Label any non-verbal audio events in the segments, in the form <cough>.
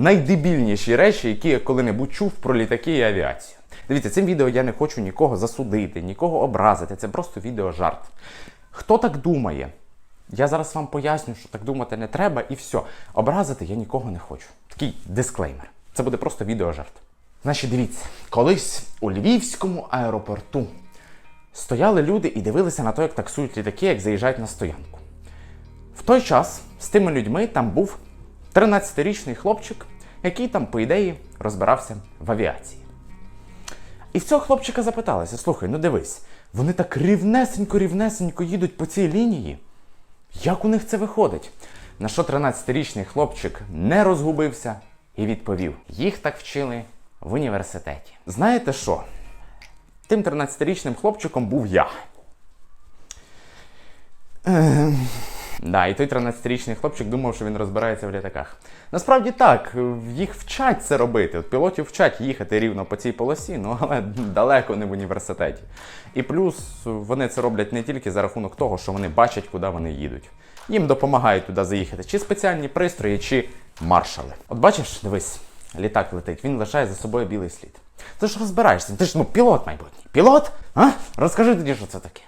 найдебільніші речі, які я коли-небудь чув про літаки і авіацію. Дивіться, цим відео я не хочу нікого засудити, нікого образити. Це просто відеожарт. Хто так думає? Я зараз вам поясню, що так думати не треба, і все. Образити я нікого не хочу. Такий дисклеймер. Це буде просто відеожарт. Значить, дивіться, колись у Львівському аеропорту стояли люди і дивилися на те, як таксують літаки, як заїжджають на стоянку. В той час з тими людьми там був 13-річний хлопчик, який там, по ідеї, розбирався в авіації. І в цього хлопчика запиталися: слухай, ну дивись, вони так рівнесенько-рівнесенько їдуть по цій лінії. Як у них це виходить? На що 13-річний хлопчик не розгубився і відповів: їх так вчили в університеті. Знаєте що? Тим 13-річним хлопчиком був я. Ем, Да, і той 13-річний хлопчик думав, що він розбирається в літаках. Насправді так, їх вчать це робити. От пілотів вчать їхати рівно по цій полосі, ну але далеко не в університеті. І плюс вони це роблять не тільки за рахунок того, що вони бачать, куди вони їдуть. Їм допомагають туди заїхати чи спеціальні пристрої, чи маршали. От бачиш, дивись, літак летить, він лишає за собою білий слід. Ти ж розбираєшся, ти ж ну пілот майбутній. Пілот? А? Розкажи тоді, що це таке.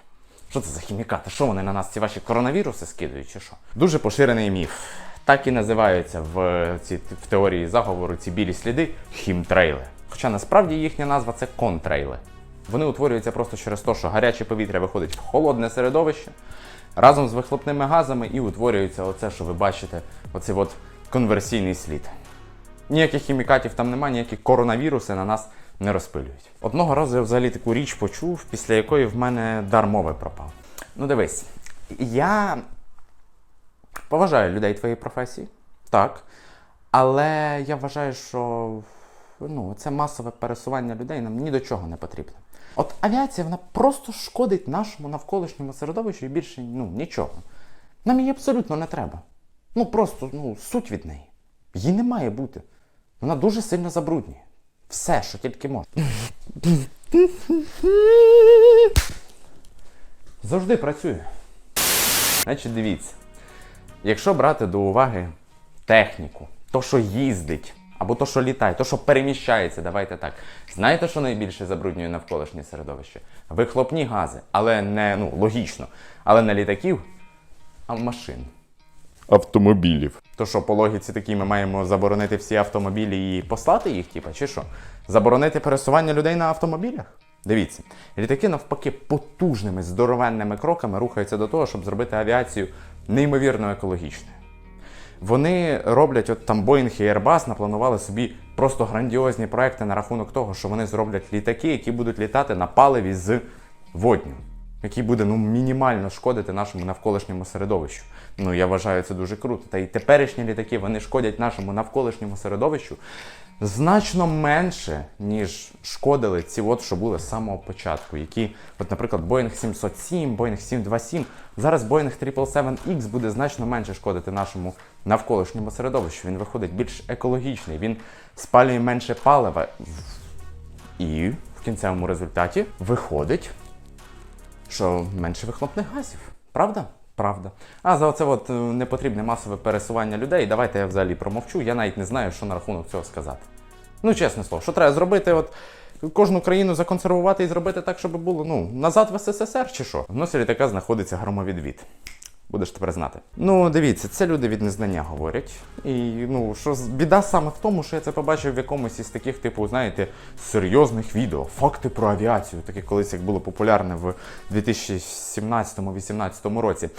Що це за хімікати? Що вони на нас ці ваші коронавіруси скидують, чи що? Дуже поширений міф. Так і називаються в, ці, в теорії заговору ці білі сліди хімтрейли. Хоча насправді їхня назва це контрейли. Вони утворюються просто через те, що гаряче повітря виходить в холодне середовище разом з вихлопними газами і утворюється оце, що ви бачите, оцей от конверсійний слід. Ніяких хімікатів там немає, ніякі коронавіруси на нас не розпилюють. Одного разу я взагалі таку річ почув, після якої в мене дар мови пропав. Ну дивись, я поважаю людей твоєї професії, так. Але я вважаю, що ну, це масове пересування людей нам ні до чого не потрібно. От авіація вона просто шкодить нашому навколишньому середовищу і більше ну, нічого. Нам її абсолютно не треба. Ну просто ну, суть від неї. Її не має бути. Вона дуже сильно забруднює. Все, що тільки можна. Завжди працює. Значить, дивіться. Якщо брати до уваги техніку, то, що їздить, або то, що літає, то, що переміщається, давайте так. Знаєте, що найбільше забруднює навколишнє середовище? Вихлопні гази, але не ну, логічно, але не літаків, а машин. Автомобілів. То що, по логіці такій ми маємо заборонити всі автомобілі і послати їх, типа, чи що? Заборонити пересування людей на автомобілях? Дивіться, літаки навпаки потужними здоровенними кроками рухаються до того, щоб зробити авіацію неймовірно екологічною. Вони роблять, от там Boeing і Airbus напланували собі просто грандіозні проекти на рахунок того, що вони зроблять літаки, які будуть літати на паливі з водню, який буде ну, мінімально шкодити нашому навколишньому середовищу. Ну, я вважаю це дуже круто. Та й теперішні літаки вони шкодять нашому навколишньому середовищу значно менше, ніж шкодили ці, от, що були з самого початку. Які, от, наприклад, Boeing 707, Boeing 727. Зараз Boeing 777X буде значно менше шкодити нашому навколишньому середовищу. Він виходить більш екологічний, він спалює менше палива. І в кінцевому результаті виходить, що менше вихлопних газів. Правда? Правда. А за оце от е, непотрібне масове пересування людей, давайте я взагалі промовчу, я навіть не знаю, що на рахунок цього сказати. Ну, чесне слово, що треба зробити, от кожну країну законсервувати і зробити так, щоб було ну, назад в СССР чи що? В носі літака знаходиться громовідвід. Будеш тепер знати. Ну, дивіться, це люди від незнання говорять. І ну, що біда саме в тому, що я це побачив в якомусь із таких, типу, знаєте, серйозних відео. Факти про авіацію, таке колись як було популярне в 2017-2018 році.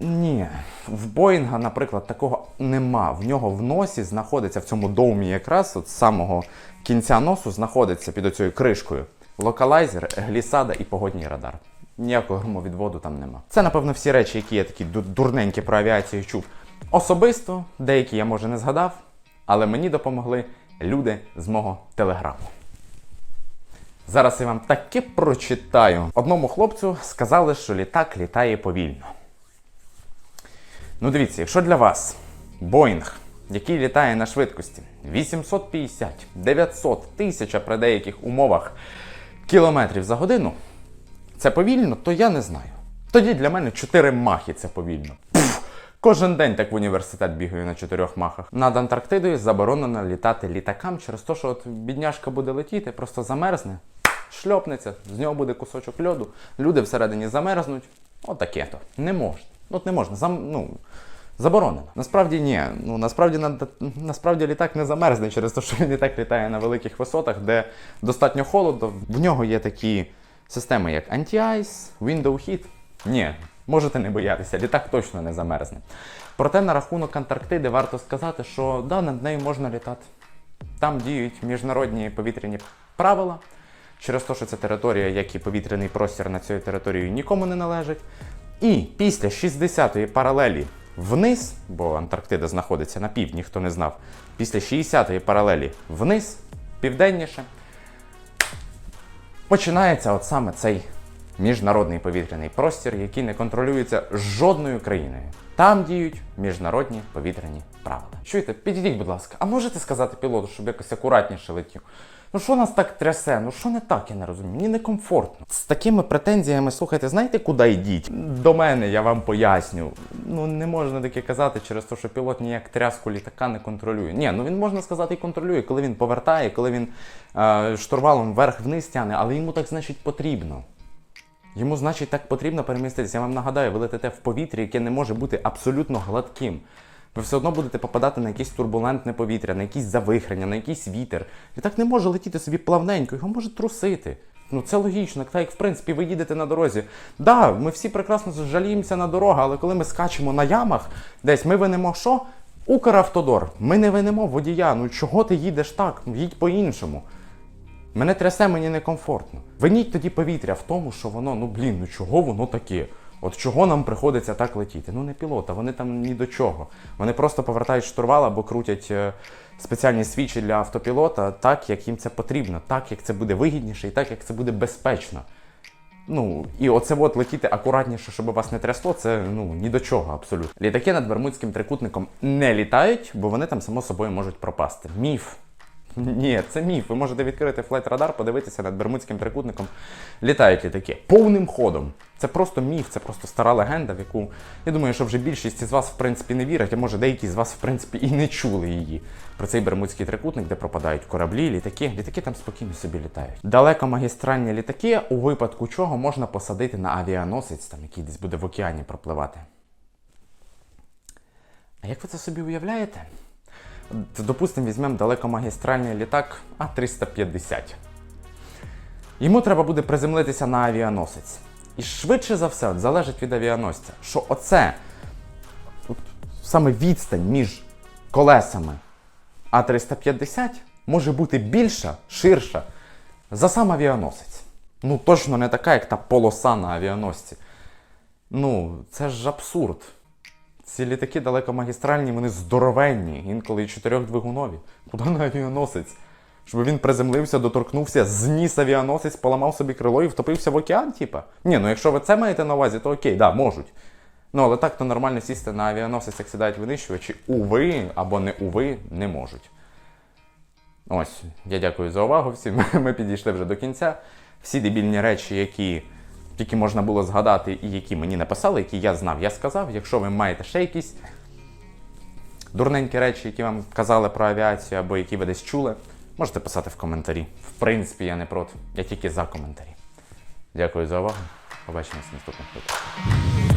Ні, в Боїнга, наприклад, такого нема. В нього в носі знаходиться в цьому доумі якраз от з самого кінця носу знаходиться під оцією кришкою локалайзер, глісада і погодній радар. Ніякого громовідводу там нема. Це, напевно, всі речі, які я такі дурненькі про авіацію чув. Особисто, деякі я може не згадав, але мені допомогли люди з мого телеграму. Зараз я вам таки прочитаю. Одному хлопцю сказали, що літак літає повільно. Ну дивіться, якщо для вас Боїнг, який літає на швидкості 850, 900, 1000 при деяких умовах кілометрів за годину, це повільно, то я не знаю. Тоді для мене 4 махи це повільно. Пф, Кожен день так в університет бігаю на чотирьох махах. Над Антарктидою заборонено літати літакам через те, що от бідняшка буде летіти, просто замерзне, шльопнеться, з нього буде кусочок льоду, люди всередині замерзнуть. Отаке то. Не можна. От не можна. Зам, ну, заборонено. Насправді ні. Ну насправді на, насправді літак не замерзне через те, що він і так літає на великих висотах, де достатньо холодно. В нього є такі системи, як Anti-Ice, Window Heat. Ні, можете не боятися, літак точно не замерзне. Проте на рахунок Антарктиди варто сказати, що да, над нею можна літати. Там діють міжнародні повітряні правила. Через те, що це територія, як і повітряний простір на цій території нікому не належить. І після 60-ї паралелі вниз, бо Антарктида знаходиться на півдні, хто не знав, після 60-ї паралелі вниз, південніше, починається от саме цей міжнародний повітряний простір, який не контролюється жодною країною. Там діють міжнародні повітряні правила. Чуєте, підійдіть, будь ласка, а можете сказати пілоту, щоб якось акуратніше летів? Ну що нас так трясе? Ну що не так, я не розумію. Мені некомфортно. З такими претензіями, слухайте, знаєте, куди йдіть? До мене я вам поясню. Ну не можна таке казати через те, що пілот ніяк тряску літака не контролює. Ні, ну він можна сказати і контролює, коли він повертає, коли він е, штурвалом вверх-вниз тягне, але йому так значить потрібно. Йому, значить, так потрібно переміститися. Я вам нагадаю, ви летите в повітрі, яке не може бути абсолютно гладким. Ви все одно будете попадати на якесь турбулентне повітря, на якісь завихрення, на якийсь вітер. І так не може летіти собі плавненько, його може трусити. Ну це логічно, так як в принципі ви їдете на дорозі. Да, ми всі прекрасно жаліємося на дорогу, але коли ми скачемо на ямах, десь ми винемо що? Укравтодор. Ми не винемо водія. Ну чого ти їдеш так? Їдь по-іншому. Мене трясе, мені некомфортно. Виніть тоді повітря в тому, що воно, ну блін, ну чого воно таке? От чого нам приходиться так летіти? Ну не пілота, вони там ні до чого. Вони просто повертають штурвал або крутять е, спеціальні свічі для автопілота так, як їм це потрібно, так як це буде вигідніше і так, як це буде безпечно. Ну, і оце от летіти акуратніше, щоб вас не трясло, це ну ні до чого абсолютно. Літаки над Бермудським трикутником не літають, бо вони там само собою можуть пропасти. Міф. Ні, це міф. Ви можете відкрити флайт-радар, подивитися над Бермудським трикутником. Літають літаки повним ходом. Це просто міф, це просто стара легенда, в яку я думаю, що вже більшість із вас в принципі не вірять, а може деякі з вас в принципі і не чули її. Про цей Бермудський трикутник, де пропадають кораблі, літаки. Літаки там спокійно собі літають. Далекомагістральні літаки, у випадку чого можна посадити на авіаносець, там який десь буде в океані пропливати. А як ви це собі уявляєте? Допустимо, візьмемо далекомагістральний літак А350. Йому треба буде приземлитися на авіаносець. І швидше за все, залежить від авіаносця, що оце саме відстань між колесами А350 може бути більша, ширша за сам авіаносець. Ну, точно не така, як та полоса на авіаносці. Ну, це ж абсурд. Ці літаки далекомагістральні, вони здоровенні, інколи і чотирьохдвигунові. Куди на авіаносець? Щоб він приземлився, доторкнувся, зніс авіаносець, поламав собі крило і втопився в океан, типа. Ні, ну якщо ви це маєте на увазі, то окей, да, можуть. Ну, але так то нормально сісти на авіаносець, як сідають винищувачі, уви або не уви, не можуть. Ось, я дякую за увагу всім. <laughs> Ми підійшли вже до кінця. Всі дебільні речі, які тільки можна було згадати, і які мені написали, які я знав, я сказав. Якщо ви маєте ще якісь дурненькі речі, які вам казали про авіацію, або які ви десь чули, можете писати в коментарі. В принципі, я не проти. Я тільки за коментарі. Дякую за увагу. Побачимось в наступних.